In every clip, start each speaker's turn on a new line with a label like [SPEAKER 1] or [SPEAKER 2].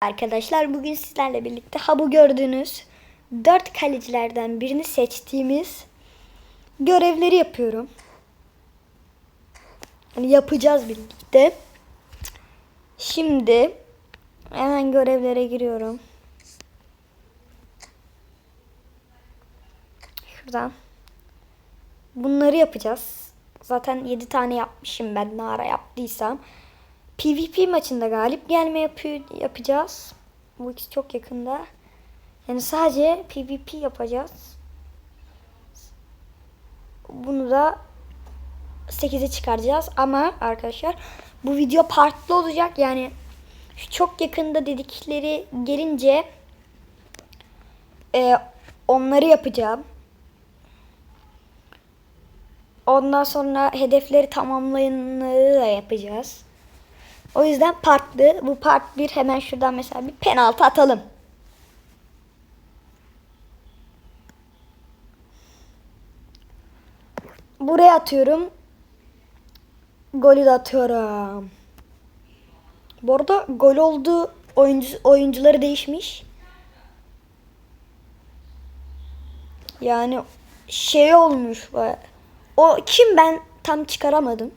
[SPEAKER 1] Arkadaşlar bugün sizlerle birlikte ha bu gördüğünüz dört kalecilerden birini seçtiğimiz görevleri yapıyorum. Yani yapacağız birlikte. Şimdi hemen görevlere giriyorum. Şuradan. Bunları yapacağız. Zaten 7 tane yapmışım ben ne ara yaptıysam. PvP maçında galip gelme yapıyor, yapacağız. Bu ikisi çok yakında. Yani sadece PvP yapacağız. Bunu da 8'e çıkaracağız. Ama arkadaşlar bu video partlı olacak. Yani şu çok yakında dedikleri gelince e, onları yapacağım. Ondan sonra hedefleri tamamlayanları da yapacağız. O yüzden partlı. Bu part 1 hemen şuradan mesela bir penaltı atalım. Buraya atıyorum. Golü de atıyorum. Bu arada gol oldu. Oyuncu, oyuncuları değişmiş. Yani şey olmuş. O kim ben tam çıkaramadım.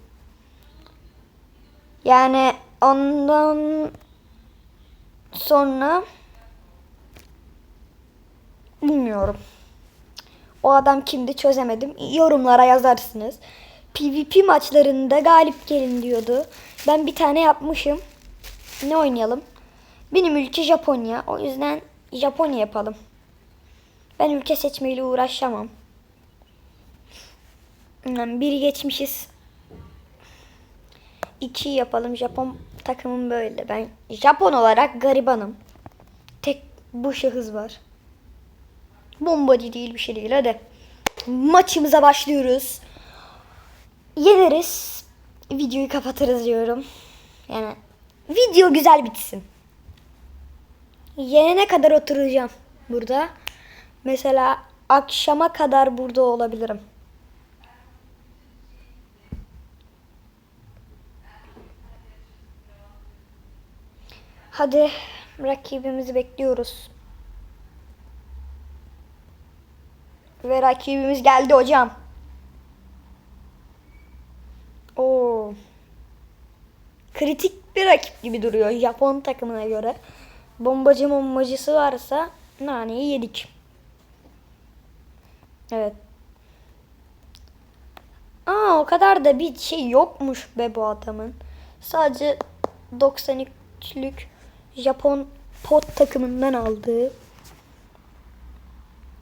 [SPEAKER 1] Yani ondan sonra bilmiyorum. O adam kimdi çözemedim. Yorumlara yazarsınız. PvP maçlarında galip gelin diyordu. Ben bir tane yapmışım. Ne oynayalım? Benim ülke Japonya. O yüzden Japonya yapalım. Ben ülke seçmeyle uğraşamam. Yani biri geçmişiz. 2 yapalım. Japon takımım böyle. Ben Japon olarak garibanım. Tek bu şahıs var. Bombacı değil bir şey değil. Hadi. Maçımıza başlıyoruz. Yeneriz. Videoyu kapatırız diyorum. Yani video güzel bitsin. Yenene kadar oturacağım burada. Mesela akşama kadar burada olabilirim. Hadi rakibimizi bekliyoruz. Ve rakibimiz geldi hocam. Oo. Kritik bir rakip gibi duruyor Japon takımına göre. Bombacı bombacısı varsa naneyi yedik. Evet. Aa o kadar da bir şey yokmuş be bu adamın. Sadece 93'lük Japon pot takımından aldığı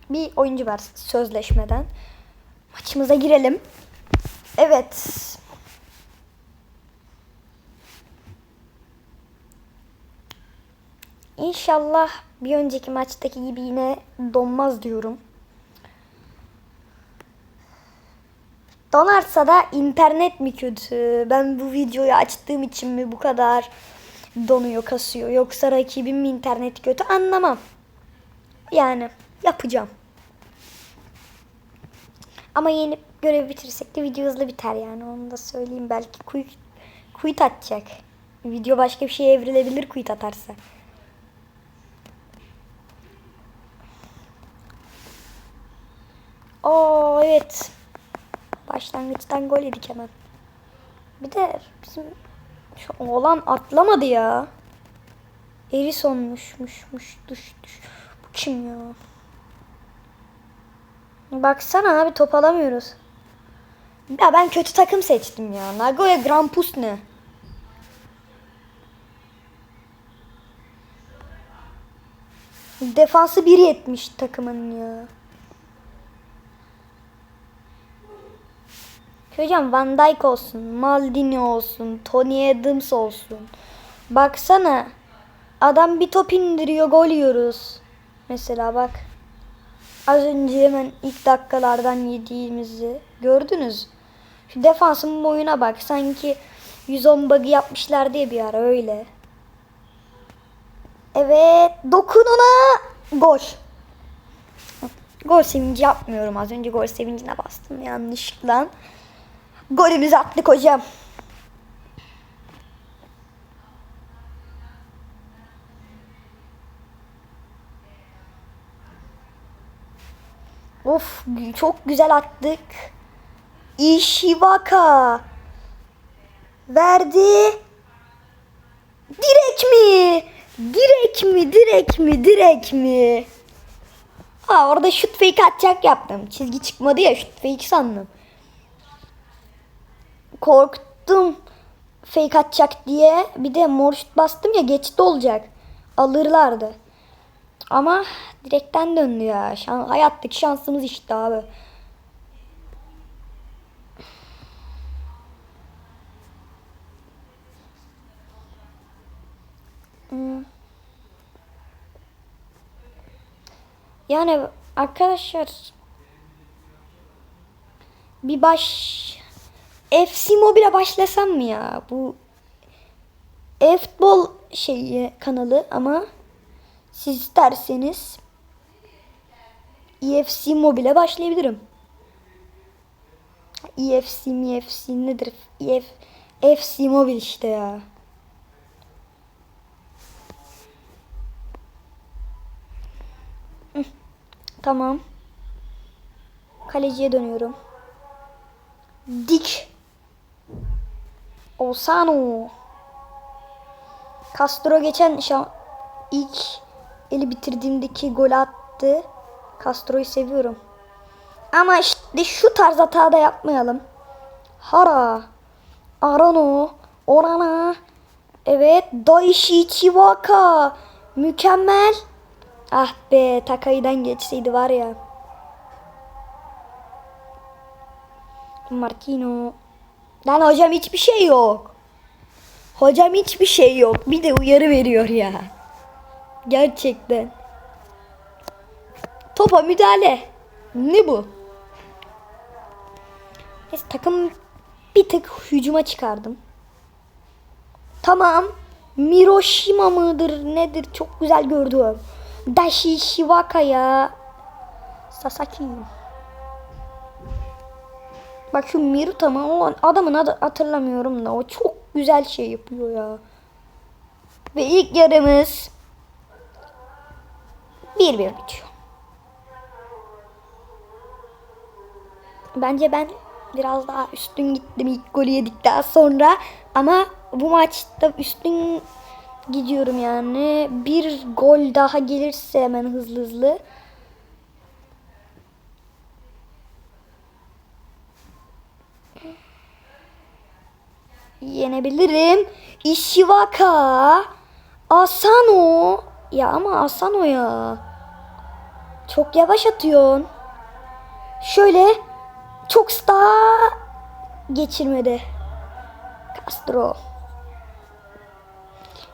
[SPEAKER 1] bir oyuncu var sözleşmeden. Maçımıza girelim. Evet. İnşallah bir önceki maçtaki gibi yine donmaz diyorum. Donarsa da internet mi kötü? Ben bu videoyu açtığım için mi bu kadar donuyor, kasıyor? Yoksa rakibim internet kötü? Anlamam. Yani yapacağım. Ama yenip görev bitirirsek de video hızlı biter yani. Onu da söyleyeyim. Belki quit, quit atacak. Video başka bir şeye evrilebilir quit atarsa. Oo evet. Başlangıçtan gol yedik hemen. Bir de bizim şu oğlan atlamadı ya. Erison'muşmuşmuş düş düş. Bu kim ya? Baksana abi top alamıyoruz. Ya ben kötü takım seçtim ya. Nagoya Grampus ne? Defansı 1.70 takımın ya. Hocam Van Dijk olsun, Maldini olsun, Tony Adams olsun. Baksana. Adam bir top indiriyor, gol yiyoruz. Mesela bak. Az önce hemen ilk dakikalardan yediğimizi gördünüz. Şu defansın boyuna bak. Sanki 110 bug'ı yapmışlar diye bir ara öyle. Evet. Dokun ona. Gol. Gol sevinci yapmıyorum. Az önce gol sevincine bastım yanlışlıkla. Golümüzü attık hocam. Of çok güzel attık. Ishibaka. Verdi. Direk mi? Direk mi? Direk mi? Direk mi? Ha orada şut fake atacak yaptım. Çizgi çıkmadı ya şut fake sandım. Korktum fake atacak diye. Bir de mor şut bastım ya geçti olacak. Alırlardı. Ama direkten döndü ya. Şan, hayattaki şansımız işte abi. Hmm. Yani arkadaşlar bir baş FC Mobile başlasam mı ya? Bu e-futbol şeyi kanalı ama siz isterseniz EFC Mobile başlayabilirim. EFC mi EFC nedir? EF, FC Mobile işte ya. Tamam. Kaleciye dönüyorum. Dik. Osano. Castro geçen şan ilk eli bitirdiğimdeki gol attı. Castro'yu seviyorum. Ama işte şu tarz hata da yapmayalım. Hara. Arano. Orana. Evet. Daishi Chiwaka. Mükemmel. Ah be Takay'dan geçseydi var ya. Martino. Lan hocam hiçbir şey yok. Hocam hiçbir şey yok. Bir de uyarı veriyor ya. Gerçekten. Topa müdahale. Ne bu? Neyse takım bir tık hücuma çıkardım. Tamam. Miroshima mıdır nedir çok güzel gördüm. Dashi Shiwaka ya. Sasaki. Bak şu Miruta mı? O adamın adı hatırlamıyorum da o çok güzel şey yapıyor ya. Ve ilk yarımız 1-1 bitiyor. Bence ben biraz daha üstün gittim ilk golü yedikten sonra ama bu maçta üstün gidiyorum yani. Bir gol daha gelirse hemen hızlı hızlı. Yenebilirim. Ishiwaka. Asano. Ya ama Asano ya. Çok yavaş atıyorsun. Şöyle çok daha geçirmedi. Castro.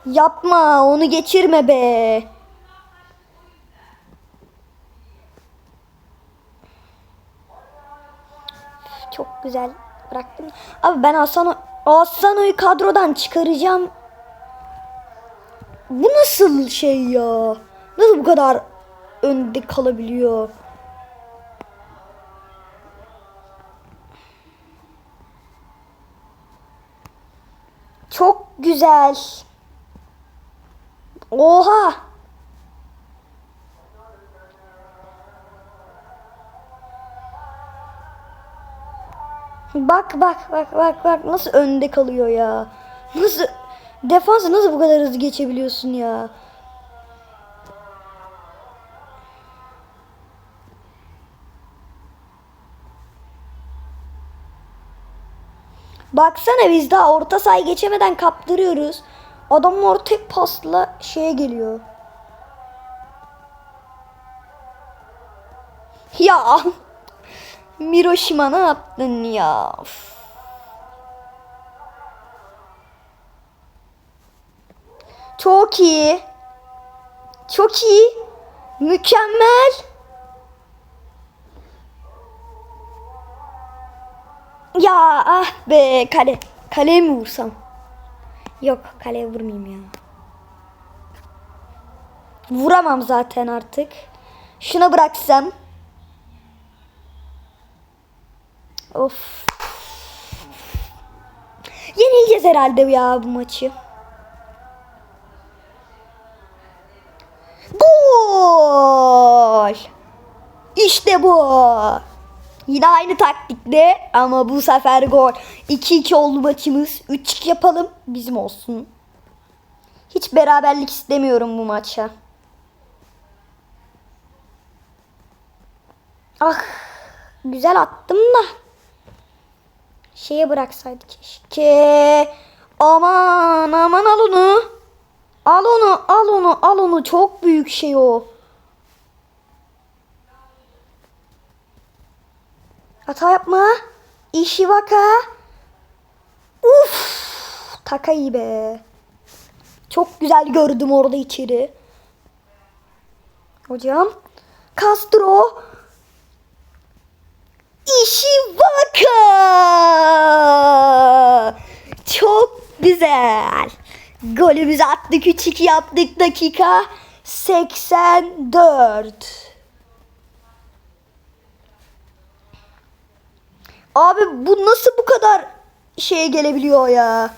[SPEAKER 1] Yapma onu geçirme be. Çok güzel bıraktım. Abi ben Asano Asano'yu kadrodan çıkaracağım. Bu nasıl şey ya? Nasıl bu kadar önde kalabiliyor? Çok güzel. Oha. Bak bak bak bak bak nasıl önde kalıyor ya. Nasıl defansı nasıl bu kadar hızlı geçebiliyorsun ya? Baksana biz daha orta sahayı geçemeden kaptırıyoruz. Adamlar tek pasla şeye geliyor. Ya Miroshima ne ya? Üf. Çok iyi. Çok iyi. Mükemmel. Ya ah be kale. Kaleye mi vursam? Yok kaleye vurmayayım ya. Vuramam zaten artık. Şuna bıraksam. Of. Yenileceğiz herhalde ya bu maçı. Gol! İşte bu. Yine aynı taktikle ama bu sefer gol. 2-2 oldu maçımız. 3-2 yapalım bizim olsun. Hiç beraberlik istemiyorum bu maça. Ah güzel attım da. Şeye bıraksaydı keşke. Aman aman al onu. Al onu al onu al onu çok büyük şey o. Hata yapma. İşi vaka. Uf. Taka iyi be. Çok güzel gördüm orada içeri. Hocam. Castro. İşi vaka. Çok güzel. Golümüzü attık 3-2 yaptık dakika 84. Abi bu nasıl bu kadar şeye gelebiliyor ya?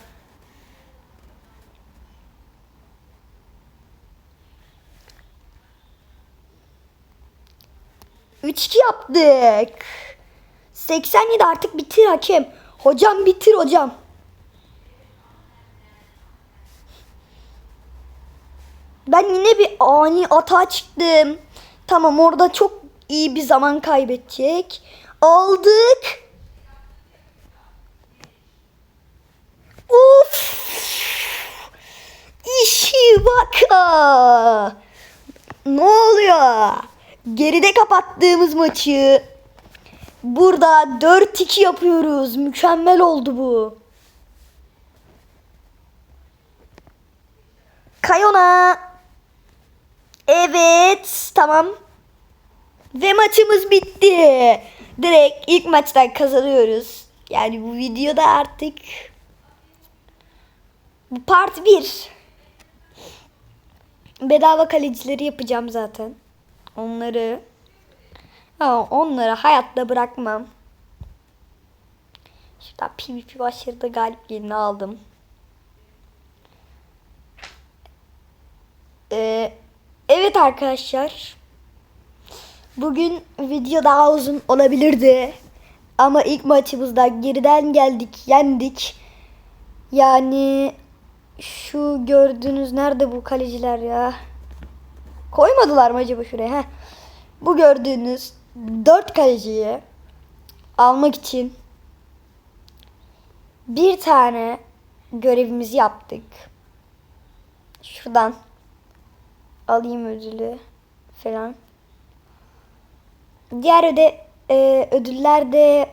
[SPEAKER 1] Üç iki yaptık. 87 artık bitir hakem. Hocam bitir hocam. Ben yine bir ani atağa çıktım. Tamam orada çok iyi bir zaman kaybedecek. Aldık. Of! İşi vaka! Ne oluyor? Geride kapattığımız maçı burada 4-2 yapıyoruz. Mükemmel oldu bu. Kayona. Evet, tamam. Ve maçımız bitti. Direkt ilk maçtan kazanıyoruz. Yani bu videoda artık bu part 1. Bedava kalecileri yapacağım zaten. Onları ha, onları hayatta bırakmam. Şuradan PvP başarıda galip gelini aldım. Ee, evet arkadaşlar. Bugün video daha uzun olabilirdi. Ama ilk maçımızda geriden geldik, yendik. Yani şu gördüğünüz nerede bu kaleciler ya? Koymadılar mı acaba şuraya? Heh. Bu gördüğünüz dört kaleciyi almak için bir tane görevimizi yaptık. Şuradan alayım ödülü falan. Diğer öde, e, ödüller de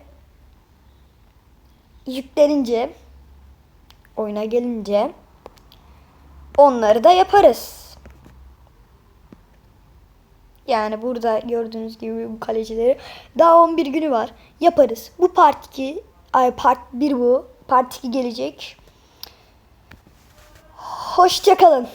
[SPEAKER 1] yüklenince oyuna gelince onları da yaparız. Yani burada gördüğünüz gibi bu kalecileri daha 11 günü var. Yaparız. Bu part 2 ay part 1 bu. Part 2 gelecek. Hoşçakalın.